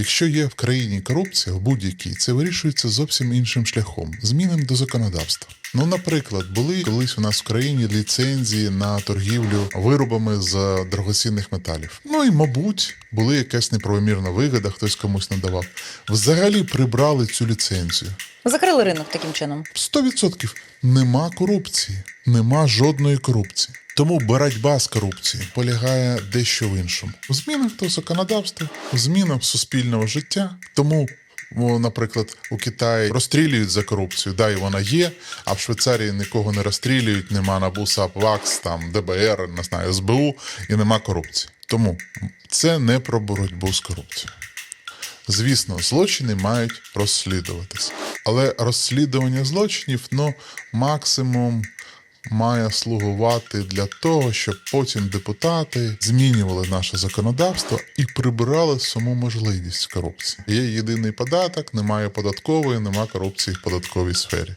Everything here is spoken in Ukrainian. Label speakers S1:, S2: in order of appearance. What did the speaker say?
S1: Якщо є в країні корупція в будь-якій, це вирішується зовсім іншим шляхом змінам до законодавства. Ну, наприклад, були колись у нас в країні ліцензії на торгівлю виробами з дорогоцінних металів. Ну і, мабуть, були якась неправомірна вигода, хтось комусь надавав. Взагалі прибрали цю ліцензію.
S2: Закрили ринок таким чином.
S1: 100% нема корупції, нема жодної корупції. Тому боротьба з корупцією полягає дещо в іншому. В змінах до законодавства, в змінах суспільного життя. Тому, наприклад, у Китаї розстрілюють за корупцію, да, і вона є, а в Швейцарії нікого не розстрілюють, нема НАБУ, САП, ВАКС, там, ДБР, не знаю, СБУ і нема корупції. Тому це не про боротьбу з корупцією. Звісно, злочини мають розслідуватись. Але розслідування злочинів ну, максимум має слугувати для того, щоб потім депутати змінювали наше законодавство і прибирали саму можливість корупції. Є єдиний податок, немає податкової, немає корупції в податковій сфері.